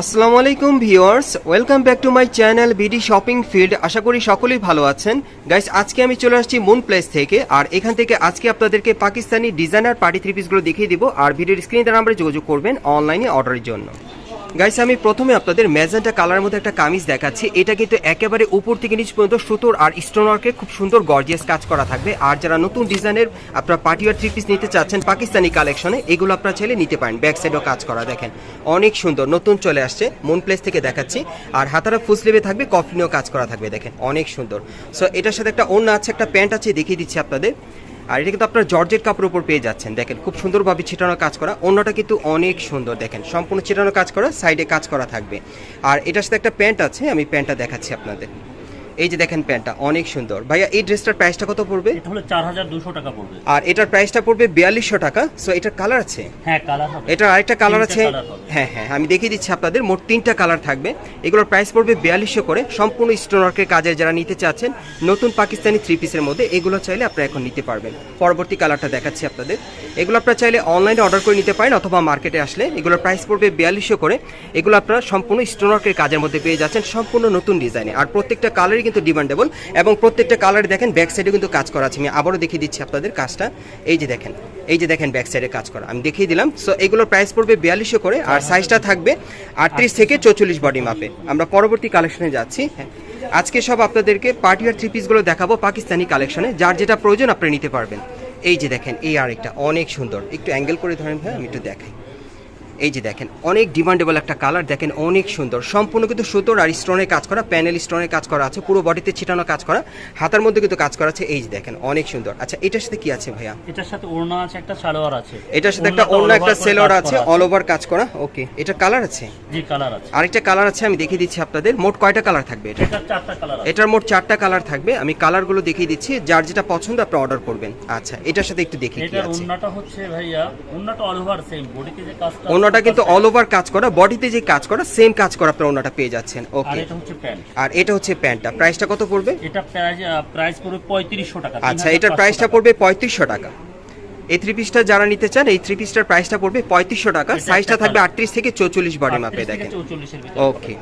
আসসালামু আলাইকুম viewers, welcome back to my channel BD shopping field. আশা করি সকলেই ভালো আছেন। গাইস, আজকে আমি চলে আসছি মুন প্লেস থেকে, আর এখান থেকে আজকে আপনাদেরকে পাকিস্তানি ডিজাইনার পার্টি থ্রি পিসগুলো দেখিয়ে দিব, আর ভিডিওর স্ক্রিনে তার নাম্বারে যোগাযোগ করবেন অনলাইনে অর্ডারের জন্য। গাইস আমি প্রথমে আপনাদের ম্যাজেন্টা কালার মধ্যে একটা কামিজ দেখাচ্ছি। এটা কিন্তু একেবারে উপর থেকে নিচ পর্যন্ত সুতোর আর স্টোন ওয়ার্কে খুব সুন্দর গর্জিয়াস কাজ করা থাকবে। আর যারা নতুন ডিজাইনের আপনার পার্টি আর থ্রি পিস নিতে চাচ্ছেন পাকিস্তানি কালেকশনে এগুলো আপনারা চাইলে নিতে পারেন। ব্যাক সাইডেও কাজ করা, দেখেন। অনেক সুন্দর, নতুন চলে আসছে। মন প্লেস থেকে দেখাচ্ছি। আর হাতারা ফুসলিভে থাকবে কফলিনেও কাজ করা থাকবে, দেখেন। অনেক সুন্দর। সো এটার সাথে একটা অন্য আছে, একটা প্যান্ট আছে, দেখিয়ে দিচ্ছি আপনাদের। আর এটা কিন্তু আপনার জর্জেট কাপড়ের উপর পেয়ে যাচ্ছেন। দেখেন, খুব সুন্দরভাবে ছিটানো কাজ করা। অন্যটা কিন্তু অনেক সুন্দর। দেখেন, সম্পূর্ণ ছিটানো কাজ করা সাইডে কাজ করা থাকবে। আর এটার সাথে একটা প্যান্ট আছে, আমি প্যান্টটা দেখাচ্ছি আপনাদের। এই যে দেখেন প্যান্টটা অনেক সুন্দর। ভাইয়া এই ড্রেসটার প্রাইসটা কত পড়বে? এটা হলো চার হাজার দুশো টাকা পড়বে। আর এটার প্রাইসটা পড়বে বিয়াল্লিশশো টাকা। সো এটার কালার আছে? হ্যাঁ কালার হবে। এটার আরেকটা কালার আছে? হ্যাঁ হ্যাঁ আমি দেখিয়ে দিচ্ছি আপনাদের। মোট তিনটা কালার থাকবে। এগুলোর প্রাইস পড়বে বিয়াল্লিশশো করে। সম্পূর্ণ স্টোন ওয়ার্কের কাজের যারা নিতে চাচ্ছেন নতুন পাকিস্তানি থ্রি পিসের মধ্যে এগুলো চাইলে আপনারা এখন নিতে পারবেন। পরবর্তী কালারটা দেখাচ্ছি আপনাদের। এগুলো আপনারা চাইলে অনলাইনে অর্ডার করে নিতে পারেন অথবা মার্কেটে আসলে। এগুলোর প্রাইস পড়বে বিয়াল্লিশশো করে। এগুলো আপনারা সম্পূর্ণ স্টোন ওয়ার্কের কাজের মধ্যে পেয়ে যাচ্ছেন। সম্পূর্ণ নতুন ডিজাইনে আর প্রত্যেকটা কালারই কিন্তু ডিমান্ডেবল এবং প্রত্যেকটা কালারে দেখেন ব্যাক সাইডে কিন্তু কাজ করা আছে। আমি আবারও দেখিয়ে দিচ্ছি আপনাদের কাজটা। এই যে দেখেন, এই যে দেখেন ব্যাক সাইডে কাজ করা। আমি দেখিয়ে দিলাম। সো এগুলোর প্রাইস পড়বে বিয়াল্লিশশো করে। আর সাইজটা থাকবে আটত্রিশ থেকে চৌচল্লিশ বডি মাপে আমরা পরবর্তী কালেকশনে যাচ্ছি। হ্যাঁ। আজকে সব আপনাদেরকে পার্টি আর থ্রি পিসগুলো দেখাবো পাকিস্তানি কালেকশনে যার যেটা প্রয়োজন, আপনি নিতে পারবেন। এই যে দেখেন, এই আরেকটা। অনেক সুন্দর। একটু অ্যাঙ্গেল করে ধরেন ভাই, আমি একটু দেখাই। এই যে দেখেন অনেক ডিমান্ডেবল একটা কালার দেখেন অনেক সুন্দর। সম্পূর্ণ কিন্তু সুতোর আর স্টোনের কাজ করা প্যানেল স্টোনের কাজ করা আছে পুরো বডিতে ছিটানো কাজ করা হাতার মধ্যে কিন্তু কাজ করা আছে এই যে দেখেন অনেক সুন্দর। আচ্ছা এটার সাথে কি আছে ভাইয়া? এটার সাথে ওড়না আছে একটা সালোয়ার আছে। এটার সাথে একটা অন্য একটা সেলর আছে অল ওভার কাজ করা ওকে এটা কালার আছে? জি কালার আছে। আরেকটা কালার আছে আমি দেখিয়ে দিচ্ছি আপনাদের মোট কয়টা কালার থাকবে এটা? এটার চারটা কালার আছে। এটার মোট চারটা কালার থাকবে আমি কালারগুলো দেখিয়ে দিচ্ছি যার যেটা পছন্দ আপনি অর্ডার করবেন। আচ্ছা এটার সাথে একটু দেখি কি আছে? ওড়নাটা হচ্ছে ভাইয়া ওড়নাটা অল ওভার সেম বডিতে যে কাজটা অন্যটা কিন্তু অল ওভার কাজ করা বডিতে যে কাজ করা সেম কাজ করা আপনার পেয়ে যাচ্ছেন। ওকে আর এটা হচ্ছে প্যান্টটা। প্রাইসটা কত পড়বে? এটা প্রাইস পড়বে পঁয়ত্রিশশো টাকা আচ্ছা এটার প্রাইসটা পড়বে পঁয়ত্রিশশো টাকা। এই থ্রি পিসটা যারা নিতে চান এই থ্রি পিসটার প্রাইসটা পড়বে পঁয়ত্রিশশো টাকা। সাইজটা থাকবে। আটত্রিশ থেকে চৌচল্লিশ বডি মাপে দেখেন। ওকে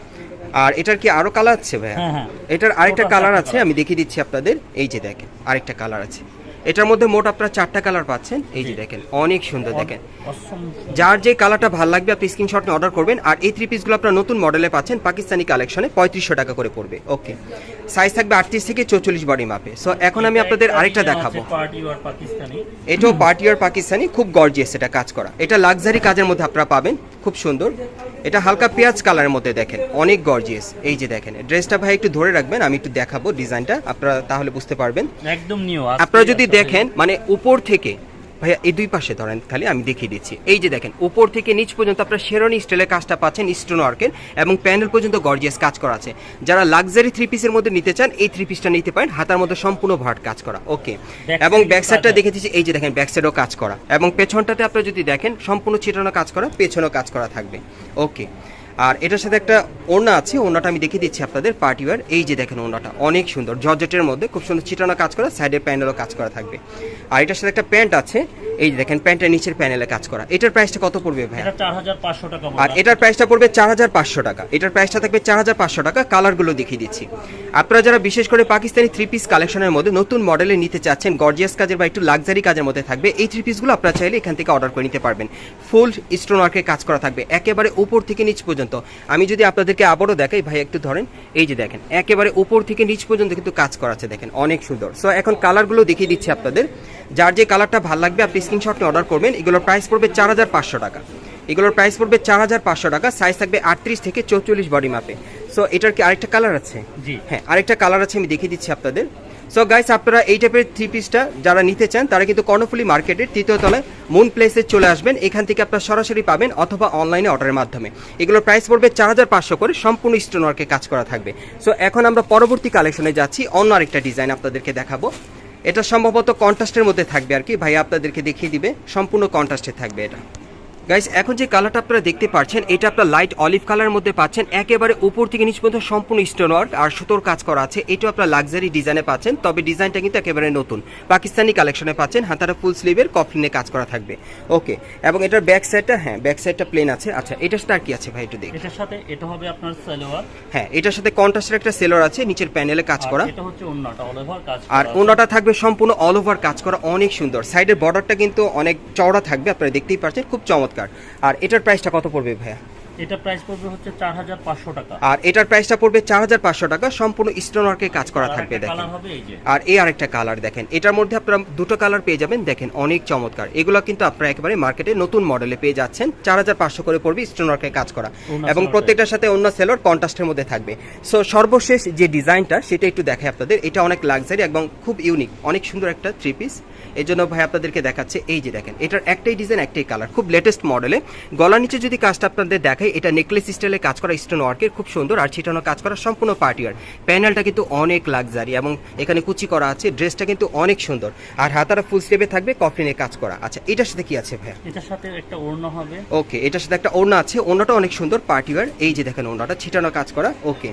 আর এটার কি আরও কালার আছে ভাইয়া? হ্যাঁ, হ্যাঁ। এটার আরেকটা কালার আছে আমি দেখিয়ে দিচ্ছি আপনাদের। এই যে দেখেন আরেকটা কালার আছে। এটার মধ্যে মোট আপনারা চারটা কালার পাচ্ছেন। এই যে দেখেন অনেক সুন্দর দেখেন। যার যে কালারটা ভালো লাগবে আপনি স্ক্রিনশট নিয়ে অর্ডার করবেন। আর এই থ্রি পিসগুলো আপনার নতুন মডেলে পাচ্ছেন পাকিস্তানি কালেকশনে পঁয়ত্রিশশো টাকা করে পড়বে। ওকে সাইজ থাকবে আটত্রিশ থেকে চৌচল্লিশ বডি মাপে সো এখন আমি আপনাদের আরেকটা দেখাবো। এটাও পার্টি আর পাকিস্তানি খুব গর্জিয়াস এটা কাজ করা। এটা লাক্সারি কাজের মধ্যে আপনারা পাবেন খুব সুন্দর। এটা হালকা পেঁয়াজ কালারের মধ্যে দেখেন অনেক গর্জিয়াস এই যে দেখেন ড্রেসটা ভাই একটু ধরে রাখবেন আমি একটু দেখাবো ডিজাইনটা আপনারা তাহলে বুঝতে পারবেন। একদম নিউ আপনারা যদি দেখেন মানে উপর থেকে ভাইয়া এই দুই পাশে ধরেন খালি আমি দেখিয়ে দিচ্ছি। এই যে দেখেন উপর থেকে নিচ পর্যন্ত আপনারা শেরনি স্টাইলের কাজটা পাচ্ছেন স্টোন ওয়ার্কের এবং প্যানেল পর্যন্ত গর্জিয়াস কাজ করা আছে। যারা লাক্সারি থ্রি পিসের মধ্যে নিতে চান এই থ্রি পিসটা নিতে পারেন। হাতার মধ্যে সম্পূর্ণ ভাট কাজ করা ওকে? এবং ব্যাক সাইডটা দেখে দিচ্ছি এই যে দেখেন ব্যাক সাইডও কাজ করা। এবং পেছনটাতে আপনারা যদি দেখেন সম্পূর্ণ ছিটানো কাজ করা পেছনেও কাজ করা থাকবে ওকে? আর এটার সাথে একটা ওড়না আছে, ওড়নাটা আমি দেখিয়ে দিচ্ছি আপনাদের পার্টি ওয়ার এই যে দেখেন ওড়নাটা, অনেক সুন্দর। জর্জেটের মধ্যে খুব সুন্দর চিটানো কাজ করা সাইডের প্যান্ডেলও কাজ করা থাকবে। আর এটার সাথে একটা প্যান্ট আছে এই যে দেখেন প্যান্টের নিচের প্যানেলে কাজ করা। এটার প্রাইসটা কত পড়বে ভাই আর এটার প্রাইসটা পড়বে চার হাজার পাঁচশো টাকা। এটার প্রাইসটা থাকবে চার হাজার পাঁচশো টাকা। কালারগুলো দেখিয়ে দিচ্ছি। আপনারা যারা বিশেষ করে পাকিস্তানি থ্রি পিস কালেকশনের মধ্যে নতুন মডেলে নিতে চাচ্ছেন গর্জিয়াস কাজের বা একটু লাক্সারি কাজের মধ্যে থাকবে এই থ্রি পিসগুলো আপনারা চাইলে এখান থেকে অর্ডার করে নিতে পারবেন। ফুল স্টোন ওয়ার্কের কাজ করা থাকবে একেবারে উপর থেকে নিচ পর্যন্ত। আমি যদি আপনাদেরকে আবারও দেখাই ভাই একটু ধরেন এই যে দেখেন একেবারে উপর থেকে নিচ পর্যন্ত কিন্তু কাজ করা আছে দেখেন অনেক সুন্দর। সো এখন কালারগুলো দেখিয়ে দিচ্ছি আপনাদের। যার যে কালারটা ভালো লাগবে আপনি স্ক্রিনশট নিয়ে অর্ডার করবেন এগুলোর প্রাইস পড়বে চার হাজার পাঁচশো টাকা। এগুলোর প্রাইস পড়বে চার হাজার পাঁচশো টাকা সাইজ থাকবে আটত্রিশ থেকে চৌচল্লিশ বডি মাপে সো এটার কি আরেকটা কালার আছে? জি। হ্যাঁ আরেকটা কালার আছে আমি দেখিয়ে দিচ্ছি আপনাদের। সো গাইস আপনারা এই টাইপের থ্রি পিসটা যারা নিতে চান তারা কিন্তু কর্ণফুলি মার্কেটের তৃতীয় তলায় মুন প্লেসে চলে আসবেন। এখান থেকে আপনারা সরাসরি পাবেন অথবা অনলাইনে অর্ডারের মাধ্যমে। এগুলোর প্রাইস পড়বে চার হাজার পাঁচশো করে সম্পূর্ণ স্টোনওয়ার্কে কাজ করা থাকবে। সো এখন আমরা পরবর্তী কালেকশনে যাচ্ছি অন্য আরেকটা ডিজাইন আপনাদেরকে দেখাবো। এটা সম্ভবত কন্ট্রাস্টের মধ্যে থাকবে আর কি। ভাই আপনাদেরকে দেখিয়ে দিবে, সম্পূর্ণ কন্ট্রাস্টে থাকবে এটা। গাইস এখন যে কালারটা আপনারা দেখতে পাচ্ছেন এটা আপনার লাইট অলিভ কালারের মধ্যে পাচ্ছেন। একেবারে উপর থেকে নিচ পর্যন্ত সম্পূর্ণ স্টোন ওয়ার্ক আর সুতোর কাজ করা আছে। এটাও আপনার লাক্সারি ডিজাইনে পাচ্ছেন তবে ডিজাইনটা কিন্তু একেবারে নতুন। পাকিস্তানি কালেকশনে পাচ্ছেন হাতাটা ফুল স্লিভের কফলিনে কাজ করা থাকবে। ওকে এবং এটার ব্যাক সাইডটা হ্যাঁ ব্যাক সাইডটা প্লেন আছে। আচ্ছা এটার সাথে আর কি আছে ভাই একটু দেখি। এটার সাথে এটা হবে আপনার সালোয়ার হ্যাঁ এটার সাথে কন্ট্রাস্টের একটা সেলর আছে নিচের প্যানেলে কাজ করা। এটা হচ্ছে অন্যটা অল ওভার কাজ আর। ওনাটা থাকবে সম্পূর্ণ অল ওভার কাজ করা অনেক সুন্দর। সাইডের বর্ডারটা কিন্তু অনেক চওড়া থাকবে আপনারা দেখতেই পাচ্ছেন খুব চমৎকার। আর এটার প্রাইসটা কত পড়বে ভাইয়া? এটা প্রাইস পড়বে হচ্ছে চার হাজার পাঁচশো টাকা। আর এটার প্রাইসটা পড়বে চার হাজার পাঁচশো টাকা সম্পূর্ণ স্টোন কাজ করা থাকবে দেখেন। আর এই আরেকটা কালার দেখেন এটার মধ্যে আপনারা দুটো কালার পেয়ে যাবেন দেখেন অনেক চমৎকার। এগুলো কিন্তু আপনারা একেবারে মার্কেটে নতুন মডেলে পেয়ে যাচ্ছেন চার হাজার পাঁচশো করে পড়বে স্টোন কাজ করা। এবং প্রত্যেকটার সাথে অন্য সেলর কন্ট্রাস্টের মধ্যে থাকবে। সো সর্বশেষ যে ডিজাইনটা সেটা একটু দেখাই আপনাদের এটা অনেক লাক্সারি এবং খুব ইউনিক অনেক সুন্দর একটা থ্রি পিস এই জন্য ভাই আপনাদেরকে দেখাচ্ছে এই যে দেখেন এটার একটাই ডিজাইন একটাই কালার খুব লেটেস্ট মডেলে গলার নিচে যদি কাজটা আপনাদের দেখাই এটা নেকলেস স্টাইলে কাজ করা স্টোন ওয়ার্কের খুব সুন্দর আর ছিটানো কাজ করা সম্পূর্ণ পার্টিয়ার প্যানেলটা কিন্তু অনেক লাক্সারি এবং এখানে কুচি করা আছে ড্রেসটা কিন্তু অনেক সুন্দর। আর হাতারা ফুল স্লিভে থাকবে কফলিনের কাজ করা। আচ্ছা এটার সাথে কি আছে ভাই এটার সাথে একটা ওড়না হবে। ওকে এটার সাথে একটা ওড়না আছে ওড়নাটা অনেক সুন্দর পার্টিওয়ার এই যে দেখেন ওড়নাটা ছিটানো কাজ করা। ওকে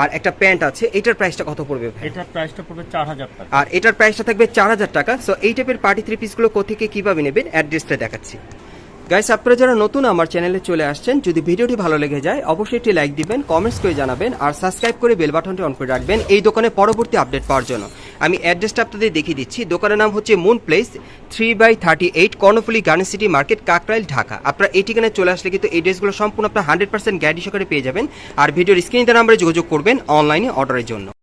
আর একটা প্যান্ট আছে এটার প্রাইসটা কত পড়বে? ভাই এটার প্রাইসটা পড়বে চার হাজার টাকা। আর এটার প্রাইসটা থাকবে চার হাজার টাকা সো এই টাইপের পার্টি থ্রি পিসগুলো কোথেকে কীভাবে নেবেন? অ্যাড্রেসটা দেখাচ্ছি। গাইস আপনারা যারা নতুন আমার চ্যানেলে চলে আসছেন, যদি ভিডিওটি ভালো লেগে যায়, অবশ্যই একটি লাইক দিবেন কমেন্টস করে জানাবেন, আর সাবস্ক্রাইব করে বেল বাটনটি অন করে রাখবেন। এই দোকানে পরবর্তী আপডেট পাওয়ার জন্য। আমি অ্যাড্রেসটা আপনাদের দেখিয়ে দিচ্ছি। দোকানের নাম হচ্ছে moon place three by thirty eight Karnaphuli garden city market Kakrail, Dhaka. আপনারা এই ঠিকানায় চলে আসলে কিন্তু এই ড্রেসগুলো সম্পূর্ণ আপনার হান্ড্রেড পার্সেন্ট গ্যারান্টি সহকারে পেয়ে যাবেন। আর ভিডিওর স্ক্রিনে নাম্বারে যোগাযোগ করবেন অনলাইনে অর্ডারের জন্য।